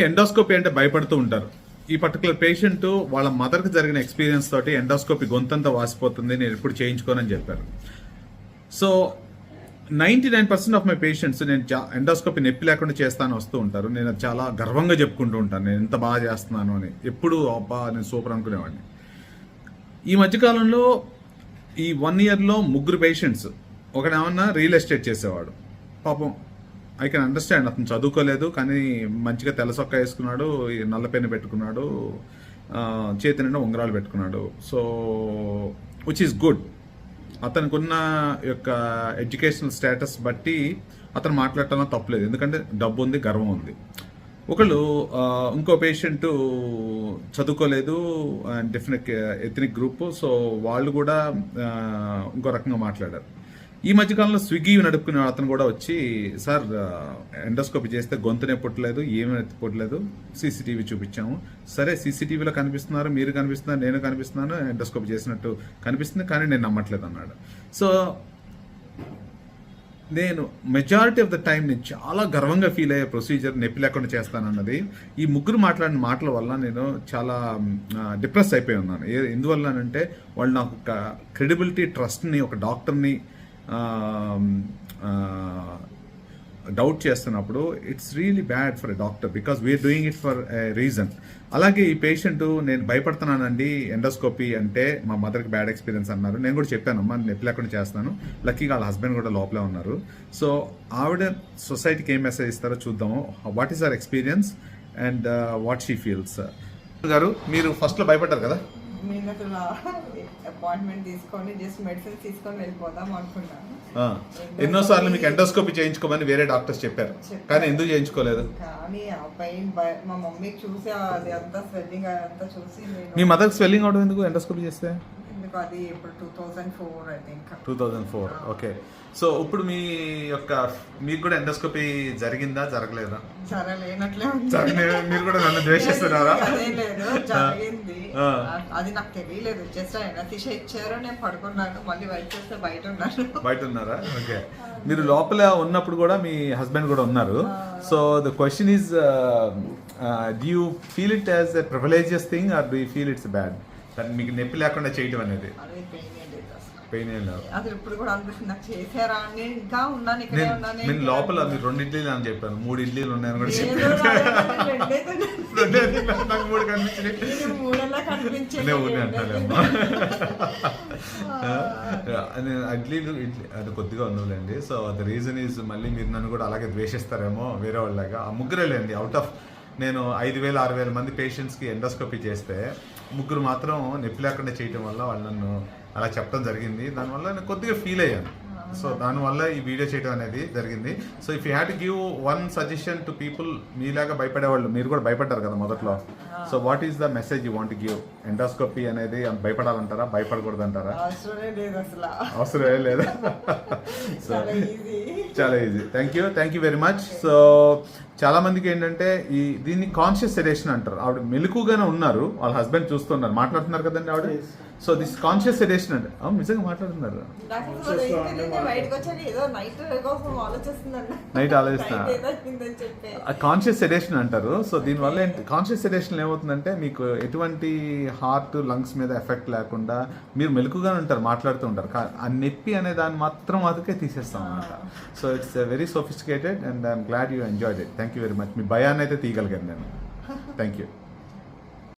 Endoscopy అంటే భయపడుతూ ఉంటారు. ఈ పర్టికులర్ పేషెంట్ వాళ్ళ మదర్కి జరిగిన ఎక్స్పీరియన్స్ తోటి ఎండోస్కోపీ గొంతంతా వాసిపోతుంది నేను ఎప్పుడు చేయించుకోనని చెప్పారు. So ninety nine percent of my patients నేను ఎండోస్కోపీ నొప్పి లేకుండా చేస్తాను వస్తూ ఉంటారు. నేను అది చాలా గర్వంగా చెప్పుకుంటూ ఉంటాను. నేను ఎంత బాగా చేస్తున్నాను అని. ఎప్పుడు అబ్బా నేను సూపర్ అనుకునేవాడిని. ఈ మధ్యకాలంలో ఈ వన్ ఇయర్లో ముగ్గురు పేషెంట్స్ ఒకడేమన్నా రియల్ ఎస్టేట్ చేసేవాడు. పాపం ఐ కెన్ అండర్స్టాండ్ అతను చదువుకోలేదు కానీ మంచిగా తెల సొక్క వేసుకున్నాడు ఈ నల్ల పెన్ను పెట్టుకున్నాడు చేతి నిండా ఉంగరాలు పెట్టుకున్నాడు. సో విచ్ ఈస్ గుడ్ అతనికి ఉన్న యొక్క ఎడ్యుకేషనల్ స్టేటస్ బట్టి అతను మాట్లాడటం తప్పలేదు ఎందుకంటే డబ్బు ఉంది గర్వం ఉంది. ఒకళ్ళు ఇంకో పేషెంట్ చదువుకోలేదు అండ్ ఎథనిక్ గ్రూప్ సో వాళ్ళు కూడా ఇంకో రకంగా మాట్లాడారు. ఈ మధ్యకాలంలో స్విగ్గీ నడుపుకునే అతను కూడా వచ్చి సార్ ఎండోస్కోపీ చేస్తే గొంతునే పుట్టలేదు ఏమీ పుట్టలేదు సీసీటీవీ చూపించాము. సరే సీసీటీవీలో కనిపిస్తున్నారు మీరు కనిపిస్తున్నారు నేను కనిపిస్తున్నాను ఎండోస్కోపీ చేసినట్టు కనిపిస్తుంది కానీ నేను నమ్మట్లేదు అన్నాడు. సో నేను మెజారిటీ ఆఫ్ ద టైం నేను చాలా గర్వంగా ఫీల్ అయ్యే ప్రొసీజర్ నొప్పి లేకుండా చేస్తానన్నది. ఈ ముగ్గురు మాట్లాడిన మాటల వల్ల నేను చాలా డిప్రెస్ అయిపోయి ఉన్నాను. ఏ ఎందువల్ల అంటే వాళ్ళు నాకు ఒక క్రెడిబిలిటీ ట్రస్ట్ని ఒక డాక్టర్ని డౌట్ చేస్తున్నప్పుడు it's really bad for a doctor because we are doing it for a reason అలాగే ఈ పేషెంట్ నేను భయపడుతున్నానండి ఎండోస్కోపీ అంటే మా మదర్కి బ్యాడ్ ఎక్స్పీరియన్స్ అన్నారు. నేను కూడా చెప్పాను అమ్మా నొప్పి లేకుండా చేస్తాను లక్కీగా వాళ్ళ హస్బెండ్ కూడా లోపలే ఉన్నారు. సో ఆవిడ సొసైటీకి ఏం మెసేజ్ ఇస్తారో చూద్దాము. What is our experience and what she feels గారు మీరు ఫస్ట్లో భయపడ్డారు కదా? అపాయింట్మెంట్ తీసుకొని జస్ట్ మెడిసిన్ తీసుకొని వెళ్ళిపోదాం అనుకున్నాను. ఎన్నోసార్లు మీకు ఎండోస్కోపీ చేయించుకోమని వేరే డాక్టర్స్ చెప్పారు. కానీ ఎందుకు చేయించుకోలేదు? కానీ ఆ పెయిన్ మా మమ్మీకి చూసి అది అంతా స్వెల్లింగ్ అంతా చూసి మీ నేను మదర్కి స్వెల్లింగ్ అవడం ఎందుకు ఎండోస్కోపీ చేస్తే? ఎందుకు అది ఇప్పుడు two thousand four I think two thousand four okay. So ఇప్పుడు మీ యొక్క మీకు కూడా ఎండోస్కోపీ జరిగిందా జరగలేదా? జరగలేనట్లే మీరు కూడా నన్ను ద్వేషిస్తున్నారా? లేదు జరిగింది. అది నాకు తెలియలేదు. జస్ట్ ఆయన దిశ ఇచ్చారు నేను పడుకున్నాను. మళ్ళీ బయట చేస్తే బయట ఉన్నాను బయట ఉన్నారా? ఓకే. మీరు లోపల ఉన్నప్పుడు కూడా మీ హస్బెండ్ కూడా ఉన్నారు. So the question is do you feel it as a privilegious thing or do you feel it's bad? దాన్ని మీకు నొప్పి లేకుండా చేయటం అనేది. పెయిన్ ఏం లేదు అసలు. ఇప్పుడు కూడా అనిపిస్తుంది నాకు చేశారా? అని ఇంకా ఉన్నాను ఇక్కడే నేను ఉన్నాను నేను లోపల మీరు రెండు ఇడ్లీలు అని చెప్పాను. మూడు ఇడ్లీలు ఉన్నాయని కూడా చెప్పాను. నాకు మూడు కనిపించినాయి. మూడేళ్ళ కనిపించేది, ఇడ్లీలు. ఇడ్లీ అది కొద్దిగా ఉందండి సో ద రీజన్ ఈజ్ మళ్ళీ మీరు నన్ను కూడా అలాగే ద్వేషిస్తారేమో వేరే వాళ్ళలాగా. ఆ ముగ్గురే లేండి అవుట్ ఆఫ్ నేను ఐదు వేల ఆరు వేల మంది పేషెంట్స్కి ఎండోస్కోపీ చేస్తే ముగ్గురు మాత్రం నొప్పి లేకుండా చేయటం వల్ల వాళ్ళు నన్ను అలా చెప్పడం జరిగింది. దానివల్ల నేను కొద్దిగా ఫీల్ అయ్యాను. సో దానివల్ల ఈ వీడియో చేయడం అనేది జరిగింది. So if you had give one suggestion to people మీలాగా భయపడే వాళ్ళు మీరు కూడా భయపడ్డారు కదా మొదట్లో. So what is the message you want give endoscopy అనేది భయపడాలంటారా భయపడకూడదు అంటారా అవసరమే లేదు. సో చాలా easy thank you thank you very much so చాలా మందికి ఏంటంటే ఈ దీన్ని కాన్షియస్ సెడేషన్ అంటారు. ఆవిడ మెలకుగానే ఉన్నారు. వాళ్ళ హస్బెండ్ చూస్తున్నారు. మాట్లాడుతున్నారు కదండి ఆవిడ? సో దిస్ కాన్షియస్ సెడేషన్ అంటే. నిజంగా మాట్లాడుతున్నారు. నైట్ ఆలోచిస్తున్నా. కాన్షియస్ సెడేషన్ అంటారు. సో దీనివల్ల ఏంటి? కాన్షియస్ సెడేషన్ ఏమవుతుందంటే మీకు ఎటువంటి హార్ట్ లంగ్స్ మీద ఎఫెక్ట్ లేకుండా మీరు మెలకుగానే ఉంటారు మాట్లాడుతూ ఉంటారు. ఆ నొప్పి అనే దాన్ని మాత్రం మాత్రమే తీసేస్తాం అనమాట so it's very sophisticated and I'm glad you enjoyed it thank you very much మీ భయాన్ని అయితే తీయగలిగాను నేను. Thank you